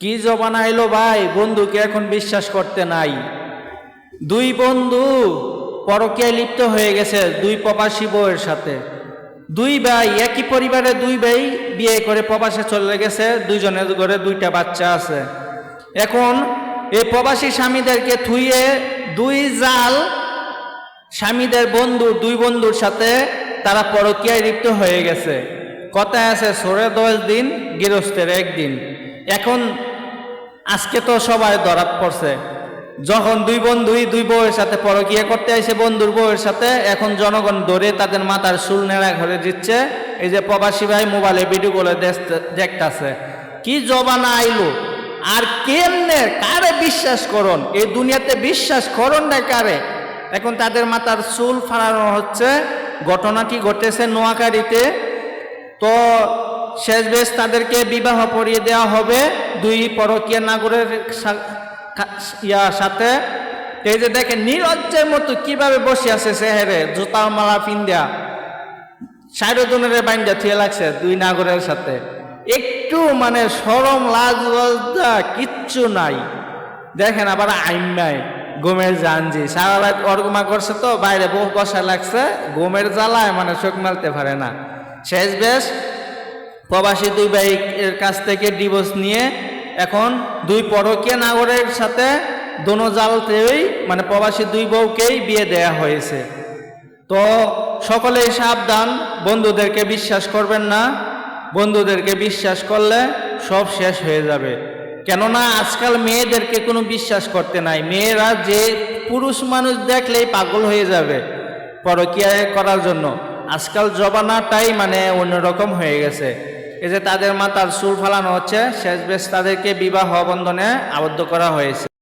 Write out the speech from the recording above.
কি জবানা এলো ভাই? বন্ধুকে এখন বিশ্বাস করতে নাই। দুই বন্ধু পরকীয়ায় লিপ্ত হয়ে গেছে, দুই প্রবাসী বউয়ের সাথে। দুই ভাই, একই পরিবারে দুই ভাই বিয়ে করে প্রবাসে চলে গেছে, দুইজনের ঘরে দুইটা বাচ্চা আছে। এখন এই প্রবাসী স্বামীদেরকে থুইয়ে দুই জাল স্বামীদের বন্ধু, দুই বন্ধুর সাথে তারা পরকীয়ায় লিপ্ত হয়ে গেছে। কথায় আছে সোরে দশ দিন, গৃহস্থের একদিন। এখন আজকে তো সবাই ধরাত পড়ছে। যখন দুই বন্ধুই দুই বউয়ের সাথে পরকীয়া করতে আসে বন্ধুর বউয়ের সাথে, এখন জনগণ ধরে তাদের মাথার চুল নেড়া ঘরে দিচ্ছে। এই যে প্রবাসী ভাই মোবাইলে ভিডিও করে দেখতেছে। কি জবানা আইলো? আর কেমনে, কারে বিশ্বাস করন? এই দুনিয়াতে বিশ্বাস করন না কারে? এখন তাদের মাথার চুল ফাড়ানো হচ্ছে। ঘটনাটি ঘটেছে নোয়াখালীতে? তো শেষ বেশ তাদেরকে বিবাহ পরিয়ে দেওয়া হবে দুই পরকীয়া নাগরের ইয়ার সাথে। এই যে দেখেন, নিরজ্জের মতো কীভাবে বসে আছে সেহেরে জুতার মালা পিন্দিয়া সাইরোজনের বাইন্দা থিয়ে লাগছে দুই নাগরের সাথে। একটু মানে সরম, লাজ লজ্জা কিচ্ছু নাই। দেখেন আবার আইমাই গোমের জানজি সারা রাত অর্গমা করছে তো, বাইরে বহু বসা লাগছে গোমের জ্বালায় মানে চোখ মেলতে পারে না। শেষ বেশ প্রবাসী দুই ভাইয়ের কাছ থেকে ডিভোর্স নিয়ে এখন দুই পরকীয় নাগরের সাথে দোনো জালতেই মানে প্রবাসী দুই বউকেই বিয়ে দেয়া হয়েছে। তো সকলেই সাবধান, বন্ধুদেরকে বিশ্বাস করবেন না। বন্ধুদেরকে বিশ্বাস করলে সব শেষ হয়ে যাবে। কেননা আজকাল মেয়েদেরকে কোনো বিশ্বাস করতে নাই। মেয়েরা যে পুরুষ মানুষ দেখলেই পাগল হয়ে যাবে পরকীয়া করার জন্য। আজকাল জবানাটাই মানে অন্যরকম হয়ে গেছে। এই যে তাদের মাতার সুর ফালানো হচ্ছে শেষ বেশ তাদেরকে বিবাহ বন্ধনে আবদ্ধ করা হয়েছে।